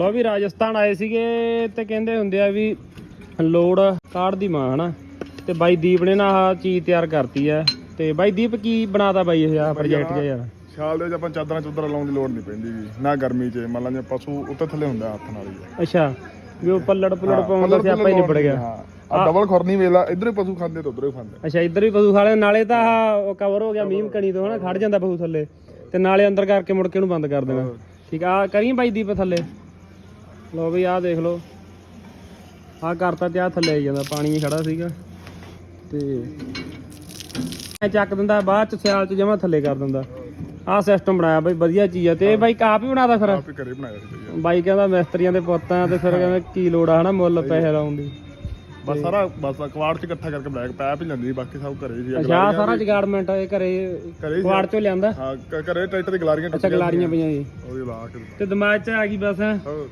ਲੋ ਵੀ ਰਾਜਸਥਾਨ ਆਏ ਸੀਗੇ ਤੇ ਕਹਿੰਦੇ ਹੁੰਦੇ ਆ ਵੀ ਲੋੜ ਕਾੜ ਦੀ ਮਾਂ ਹਨਾ? ਤੇ ਬਾਈ ਦੀਪ ਨੇ ਨਾ ਆਹ ਚੀਜ਼ ਤਿਆਰ ਕਰਤੀ ਆ। ਤੇ ਬਾਈ ਦੀਪ ਕੀ ਬਣਾਤਾ ਬਾਈ ਇਹ ਆ ਪ੍ਰੋਜੈਕਟ ਜਿਹਾ? ਯਾਰ ਛਾਲ ਦੇ ਵਿੱਚ ਆਪਾਂ ਚਾਦਰਾਂ ਚੁੱਦਰਾਂ ਲਾਉਣ ਦੀ ਲੋੜ ਨਹੀਂ ਪੈਂਦੀ ਜੀ ਨਾ ਗਰਮੀ 'ਚ। ਮੰਨ ਲਾ ਜੇ ਪਸ਼ੂ ਉੱਤੇ ਥੱਲੇ ਹੁੰਦਾ ਹੱਥ ਨਾਲ ਹੀ ਅੱਛਾ ਵੀ ਉਹ ਪੱਲੜ ਪੁੱਲੜ ਪਾਉਣ ਦਾ ਸਿਆਪਾ ਹੀ ਨਿਬੜ ਗਿਆ। ਆ ਡਬਲ ਖੁਰਨੀ ਵੇਲਾ ਇਧਰ ਹੀ ਪਸ਼ੂ ਖਾਂਦੇ ਤੇ ਉਧਰ ਹੀ ਖਾਂਦੇ। ਅੱਛਾ ਇੱਧਰ ਵੀ ਪਸ਼ੂ ਖਾਲੇ ਨਾਲੇ ਤਾਂ ਆਹ ਕਵਰ ਹੋ ਗਿਆ ਮੀਮ ਕਣੀ ਤੋਂ ਹਨਾ? ਖੜ ਜਾਂਦਾ ਪਸ਼ੂ ਥੱਲੇ। ਤੇ ਨਾਲੇ ਅੰਦਰ ਕਰਕੇ ਮੁੜ ਕੇ ਉਹਨੂੰ ਬੰਦ ਕਰ ਦੇਣਾ। ਠੀਕ ਆ ਕਰੀ ਬਾਈ ਦੀਪ ਥੱਲੇ? ਲੋ ਵੀ ਆਹ ਦੇਖ ਲਓ। ਆਹ ਕਰਤਾ ਤੇ ਆਹ ਥੱਲੇ ਆਈ ਜਾਂਦਾ ਪਾਣੀ ਹੀ ਖੜਾ ਸੀਗਾ। ਤੇ ਐ ਚੱਕ ਦਿੰਦਾ ਬਾਅਦ ਚ ਸਿਆਲ ਚ ਜਮਾ ਥੱਲੇ ਕਰ ਦਿੰਦਾ। ਆਹ ਸਿਸਟਮ ਬਣਾਇਆ ਬਾਈ ਵਧੀਆ ਚੀਜ਼ ਆ। ਤੇ ਇਹ ਬਾਈ ਆਪ ਹੀ ਬਣਾਦਾ ਫਿਰ? ਆਪ ਹੀ ਘਰੇ ਬਣਾਇਆ ਸੀ ਭਈਆ ਬਾਈ ਕਹਿੰਦਾ ਮਿਸਤਰੀਆਂ ਦੇ ਪੁੱਤਾਂ ਤੇ ਫਿਰ ਕਹਿੰਦਾ ਕੀ ਲੋੜ ਆ ਹਨਾ ਮੁੱਲ ਪੈਸੇ ਲਾਉਣ ਦੀ। ਬਸ ਸਾਰਾ ਬਸ ਕਵਾੜ 'ਚ ਇਕੱਠਾ ਕਰਕੇ ਬਲੈਕ ਪੈਪ ਹੀ ਲੈਂਦੀ ਬਾਕੀ ਸਭ ਘਰੇ ਸੀ। ਅੱਛਾ ਸਾਰਾ ਜਗਾੜਮੈਂਟ ਇਹ ਘਰੇ ਘਰੇ ਹੀ ਸੀ। ਕੁਆੜ ਚੋਂ ਲਿਆਂਦਾ? ਹਾਂ ਘਰੇ ਟਰੈਕਟਰ ਦੀ ਗਲਾਰੀਆਂ ਅੱਛਾ ਗਲਾਰੀਆਂ ਪਈਆਂ ਜੀ ਉਹਦੀ ਲਾ ਕੇ ਤੇ ਦਿਮਾਗ 'ਚ ਆ ਗਈ ਬਸ। ਹੋਰ।